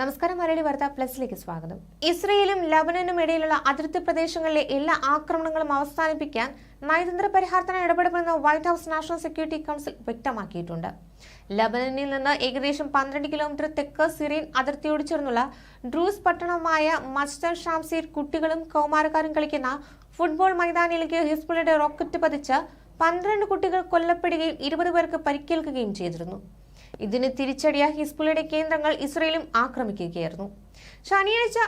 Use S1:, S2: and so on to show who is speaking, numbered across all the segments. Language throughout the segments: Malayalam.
S1: നമസ്കാരം മലയാളി വാർത്ത പ്ലസിലേക്ക് സ്വാഗതം. ഇസ്രയേലും ലബനനും ഇടയിലുള്ള അതിർത്തി പ്രദേശങ്ങളിലെ എല്ലാ ആക്രമണങ്ങളും അവസാനിപ്പിക്കാൻ നയതന്ത്ര പരിഹാരത്തിന് ഇടപെടുമെന്ന് White House national security council വ്യക്തമാക്കിയിട്ടുണ്ട്. ലബനനിൽ നിന്ന് ഏകദേശം പന്ത്രണ്ട് കിലോമീറ്റർ തെക്ക് സിറിയൻ അതിർത്തിയോട് ചേർന്നുള്ള ഡ്രൂസ് പട്ടണമായ മസ്തർ ഷാംസീർ കുട്ടികളും കൗമാരക്കാരും കളിക്കുന്ന ഫുട്ബോൾ മൈതാനിലേക്ക് ഹിസ്ബുളയുടെ റോക്കറ്റ് പതിച്ച് പന്ത്രണ്ട് കുട്ടികൾ കൊല്ലപ്പെടുകയും ഇരുപത് പേർക്ക് പരിക്കേൽക്കുകയും ചെയ്തിരുന്നു. ഇതിന് തിരിച്ചടിയ ഹിസ്ബുള്ളയുടെ കേന്ദ്രങ്ങൾ ഇസ്രയേലും ആക്രമിക്കുകയായിരുന്നു. ശനിയാഴ്ച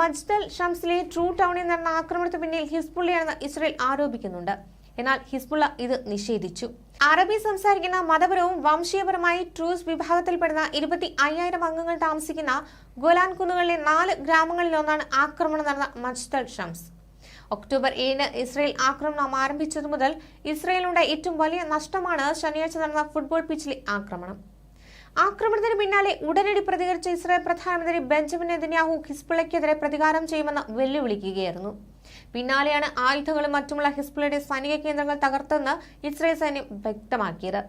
S1: മജ്ദൽ ഷംസിലെ ട്രൂ ടൗണിൽ നടന്ന ആക്രമണത്തിന് പിന്നിൽ ഹിസ്ബുള്ളയാണെന്ന് ഇസ്രയേൽ ആരോപിക്കുന്നുണ്ട്. എന്നാൽ ഹിസ്ബുള്ള ഇത് നിഷേധിച്ചു. അറബി സംസാരിക്കുന്ന മതപരവും വംശീയപരമായി ട്രൂസ് വിഭാഗത്തിൽപ്പെടുന്ന ഇരുപത്തി അയ്യായിരം അംഗങ്ങൾ താമസിക്കുന്ന ഗോലാൻ കുന്നുകളിലെ നാല് ഗ്രാമങ്ങളിലൊന്നാണ് ആക്രമണം നടന്ന മജ്ദൽ ഷംസ്. ഒക്ടോബർ ഏഴിന് ഇസ്രയേൽ ആക്രമണം ആരംഭിച്ചതു മുതൽ ഇസ്രയേലുണ്ടായ ഏറ്റവും വലിയ നഷ്ടമാണ് ശനിയാഴ്ച നടന്ന ഫുട്ബോൾ പിച്ചിലെ ആക്രമണം. ആക്രമണത്തിന് പിന്നാലെ ഉടനടി പ്രതികരിച്ച ഇസ്രായേൽ പ്രധാനമന്ത്രി ബെഞ്ചമിൻ നെതന്യാഹു ഹിസ്ബുള്ളയ്ക്കെതിരെ പ്രതികാരം ചെയ്യുമെന്ന് വെല്ലുവിളിക്കുകയായിരുന്നു. പിന്നാലെയാണ് ആയുധങ്ങളും മറ്റുമുള്ള ഹിസ്ബുള്ളയുടെ സൈനിക കേന്ദ്രങ്ങൾ തകർത്തെന്ന് ഇസ്രായേൽ സൈന്യം വ്യക്തമാക്കിയത്.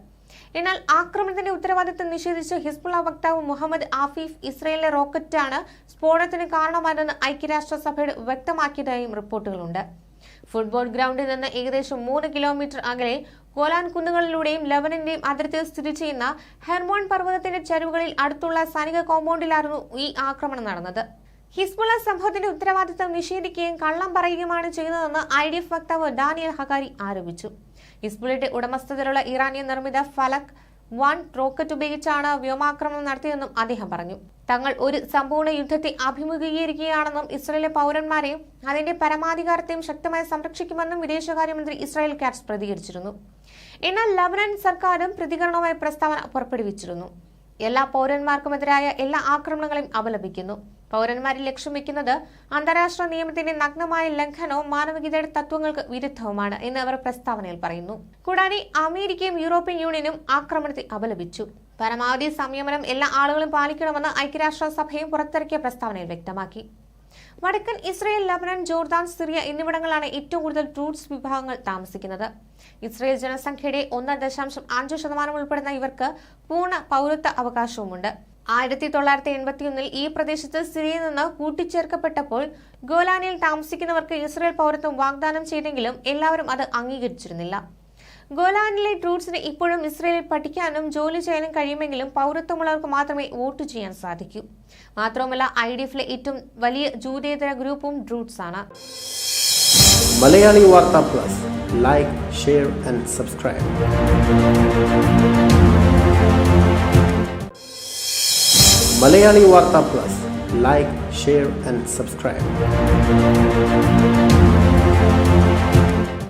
S1: എന്നാൽ ആക്രമണത്തിന്റെ ഉത്തരവാദിത്തം നിഷേധിച്ച് ഹിസ്ബുള്ള വക്താവ് മുഹമ്മദ് ആഫീഫ് ഇസ്രയേലിലെ റോക്കറ്റാണ് സ്ഫോടനത്തിന് കാരണമായതെന്ന് ഐക്യരാഷ്ട്രസഭയുടെ വ്യക്തമാക്കിയതായും റിപ്പോർട്ടുകളുണ്ട്. ഫുട്ബോൾ ഗ്രൗണ്ടിൽ നിന്ന് ഏകദേശം മൂന്ന് കിലോമീറ്റർ അകലെ കോലാൻ കുന്നുകളിലൂടെയും ലബനന്റെയും അതിർത്തിയിൽ സ്ഥിതി ചെയ്യുന്ന ഹെർമോൺ പർവതത്തിന്റെ ചരിവുകളിൽ അടുത്തുള്ള സൈനിക കോമ്പൗണ്ടിലായിരുന്നു ഈ ആക്രമണം നടന്നത്. ഹിസ്ബുള്ള സംഭവത്തിന്റെ ഉത്തരവാദിത്തം നിഷേധിക്കുകയും കള്ളം പറയുകയുമാണ് ചെയ്യുന്നതെന്ന് ഐ ഡി എഫ് വക്താവ് ഡാനിയൽ ഹക്കാരി ആരോപിച്ചു. ഹിസ്ബുള്ളയുടെ ഉടമസ്ഥതയിലുള്ള ഇറാനിയൻ നിർമ്മിത ഫലക് വൺ റോക്കറ്റ് ഉപയോഗിച്ചാണ് വ്യോമാക്രമണം നടത്തിയതെന്നും അദ്ദേഹം പറഞ്ഞു. തങ്ങൾ ഒരു സമ്പൂർണ യുദ്ധത്തെ അഭിമുഖീകരിക്കുകയാണെന്നും ഇസ്രയേലിലെ പൗരന്മാരെയും അതിന്റെ പരമാധികാരത്തെയും ശക്തമായി സംരക്ഷിക്കുമെന്നും വിദേശകാര്യമന്ത്രി ഇസ്രായേൽ കാറ്റ്സ് പ്രതികരിച്ചിരുന്നു. എന്നാൽ ലബനൻ സർക്കാരും പ്രതികരണവുമായി പ്രസ്താവന പുറപ്പെടുവിച്ചിരുന്നു. എല്ലാ പൗരന്മാർക്കുമെതിരായ എല്ലാ ആക്രമണങ്ങളെയും അപലപിക്കുന്നു. പൗരന്മാരെ ലക്ഷ്യം വെക്കുന്നത് അന്താരാഷ്ട്ര നിയമത്തിന്റെ നഗ്നമായ ലംഘനവും മാനവികതയുടെ തത്വങ്ങൾക്ക് വിരുദ്ധവുമാണ് എന്ന് അവർ പ്രസ്താവനയിൽ പറയുന്നു. കൂടാതെ അമേരിക്കയും യൂറോപ്യൻ യൂണിയനും ആക്രമണത്തെ അപലപിച്ചു. പരമാവധി സംയമനം എല്ലാ ആളുകളും പാലിക്കണമെന്ന് ഐക്യരാഷ്ട്ര സഭയും പുറത്തിറക്കിയ പ്രസ്താവനയിൽ വ്യക്തമാക്കി. വടക്കൻ ഇസ്രയേൽ ലബനൻ ജോർദാൻ സിറിയ എന്നിവിടങ്ങളാണ് ഏറ്റവും കൂടുതൽ ടൂറിസ്റ്റ് വിഭാഗങ്ങൾ താമസിക്കുന്നത്. ഇസ്രയേൽ ജനസംഖ്യയുടെ ഒന്ന് ദശാംശം അഞ്ച് ശതമാനം ഉൾപ്പെടുന്ന ഇവർക്ക് പൂർണ പൗരത്വ അവകാശവുമുണ്ട്. ആയിരത്തി തൊള്ളായിരത്തി എൺപത്തിയൊന്നിൽ ഈ പ്രദേശത്ത് സിറിയയിൽ നിന്ന് കൂട്ടിച്ചേർക്കപ്പെട്ടപ്പോൾ ഗോലാനിൽ താമസിക്കുന്നവർക്ക് ഇസ്രയേൽ പൗരത്വം വാഗ്ദാനം ചെയ്തെങ്കിലും എല്ലാവരും അത് അംഗീകരിച്ചിരുന്നില്ല. ഗോലാനിലെ ട്രൂട്ട്സിന് ഇപ്പോഴും ഇസ്രയേലിൽ പഠിക്കാനും ജോലി ചെയ്യാനും കഴിയുമെങ്കിലും പൗരത്വമുള്ളവർക്ക് മാത്രമേ വോട്ട് ചെയ്യാൻ സാധിക്കൂ. മാത്രവുമല്ല ഐ ഡി എഫിലെ ഏറ്റവും വലിയ ജൂതേതര ഗ്രൂപ്പും ഡ്രൂട്ട്സ് ആണ്
S2: മലയാളി വാർത്താ plus. Like share and subscribe. Malayali വാർത്ത plus like share and subscribe